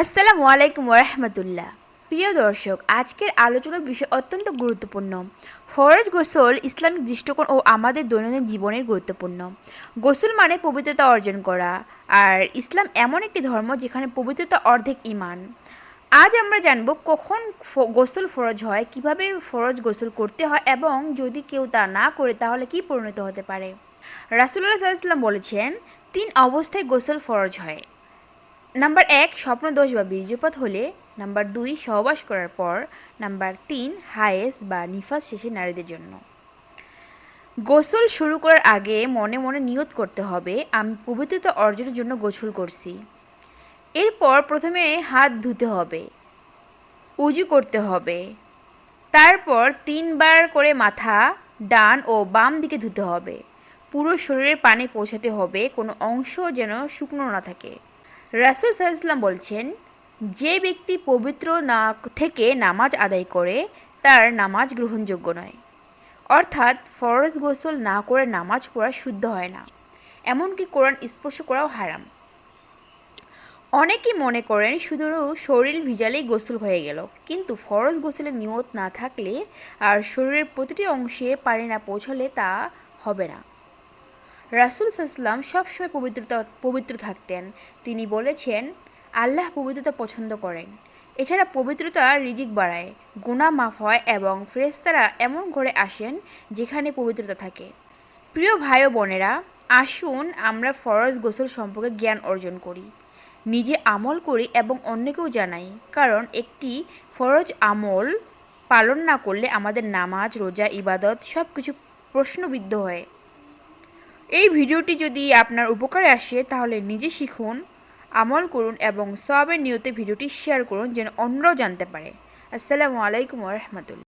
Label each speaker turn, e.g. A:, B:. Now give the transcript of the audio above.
A: আসসালামু আলাইকুম ওরহমতুল্লাহ প্রিয় দর্শক, আজকের আলোচনার বিষয় অত্যন্ত গুরুত্বপূর্ণ। ফরজ গোসল ইসলামিক দৃষ্টিকোণ ও আমাদের দৈনন্দিন জীবনের গুরুত্বপূর্ণ। গোসল মানে পবিত্রতা অর্জন করা, আর ইসলাম এমন একটি ধর্ম যেখানে পবিত্রতা অর্ধেক ইমান আজ আমরা জানব কখন গোসল ফরজ হয়, কীভাবে ফরজ গোসল করতে হয়, এবং যদি কেউ তা না করে, তাহলে কি পরিণত হতে পারে? রাসুল্লাহ সাল্লাম বলেছেন, তিন অবস্থায় গোসল ফরজ হয়। নাম্বার এক, স্বপ্নদোষ বা বীর্যপাত হলে নাম্বার দুই, সহবাস করার পর নাম্বার তিন, হায়েস বা নিফাস শেষে নারীদের জন্য। গোসল শুরু করার আগে মনে মনে নিয়ত করতে হবে, আমি পবিত্রতা অর্জনের জন্য গোসল করছি। এরপর প্রথমে হাত ধুতে হবে, উজু করতে হবে। তারপর তিনবার করে মাথা, ডান ও বাম দিকে ধুতে হবে। পুরো শরীরের পানি পৌঁছাতে হবে, কোনো অংশ যেন শুকনো না থাকে। রাসুল সাল্লাম বলছেন, যে ব্যক্তি পবিত্র না, থেকে নামাজ আদায় করে, তার নামাজ গ্রহণযোগ্য নয়। অর্থাৎ ফরজ গোসল না করে নামাজ পড়া শুদ্ধ হয় না। এমনকি কোরআন স্পর্শ করাও হারাম। অনেকেই মনে করেন শুধু শরীর ভিজালেই গোসল হয়ে গেল। কিন্তু ফরজ গোসলের নিয়ত না থাকলে আর শরীরের প্রতিটি অংশে পানি না পৌঁছালে তা হবে না। রাসুল সাল্লাম সবসময় পবিত্রতা, পবিত্র থাকতেন। তিনি বলেছেন, আল্লাহ পবিত্রতা পছন্দ করেন। এছাড়া পবিত্রতা রিজিক বাড়ায় গুণা মাফ হয় এবং ফেরেস্তারা এমন ঘরে আসেন যেখানে পবিত্রতা থাকে। প্রিয় ভাই ও বোনেরা, আসুন আমরা ফরজ গোসল সম্পর্কে জ্ঞান অর্জন করি। নিজে আমল করি এবং অন্যকেও জানাই। কারণ একটি ফরজ আমল পালন না করলে আমাদের নামাজ, রোজা, ইবাদত সব কিছু প্রশ্নবিদ্ধ হয়। এই ভিডিওটি যদি আপনার উপকারে আসে, তাহলে নিজে শিখুন, আমল করুন এবং সবের নিয়তে ভিডিওটি শেয়ার করুন যেন অন্যরাও জানতে পারে। আসসালামু আলাইকুম রহমতুল্লাহ।